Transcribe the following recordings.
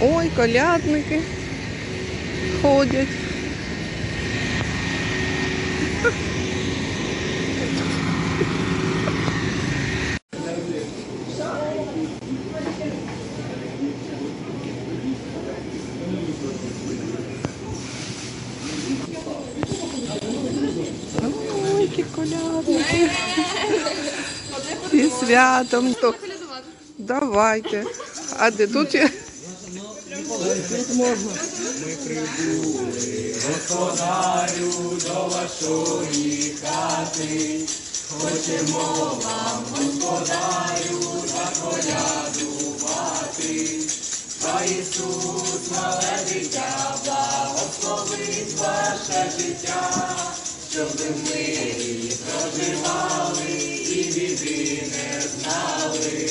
Ой, колядники ходять. Ой, які колядники. І святом. То- Давайте. А де тут можна. Ми прибули, господарю до вашої хати. Хочемо вам, господарю, заколядувати. Та Ісус, мале дитя, благословить ваше життя, щоб ми проживали і біди не знали.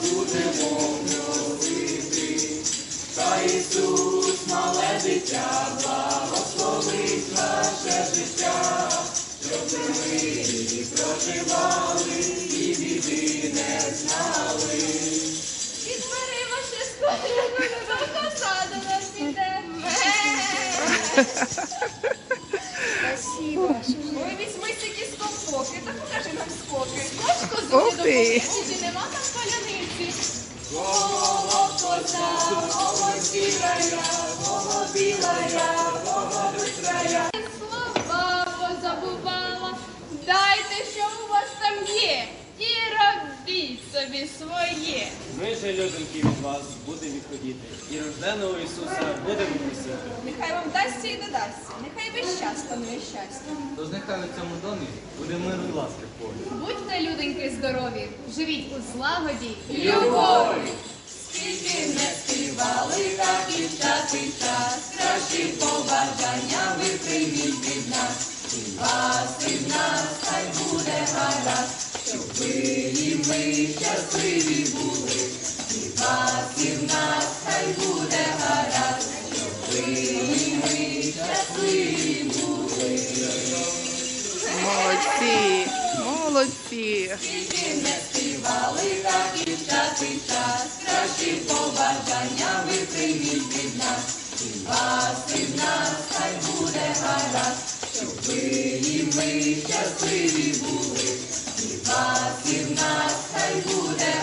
Відбери ваше скотину, коса до нас іде. Спасибо. Ой, візьми такі скопоки, та покажи нам скоки. Зуді ти. нема там паляниці. Ого, білая, ого, бистрая. Слова позабувала, дайте, що у вас там є, і робіть собі своє. Ми же, люденьки, від вас будемо відходити. І рожденого Ісуса будемо просити. Нехай вам дасться і додасться, нехай весь час панує щастя. Тож нехай у цьому домі буде мир і ласка в полі. Будьте, люденьки, здорові, живіть у злагоді і любові. Прийміть від нас. І вас, і в нас, хай буде гаразд, щоб ви і ми щасливі були. І вас, і в нас, хай буде гаразд, щоб ви і ми щасливі були. Молодці. Молодці. Скільки не співали, так і час, і час, кращі побажання ви прийміть від нас. І в нас, хай буде гаразд, щоб ви і ми щасливі були. І вас, і в нас, хай буде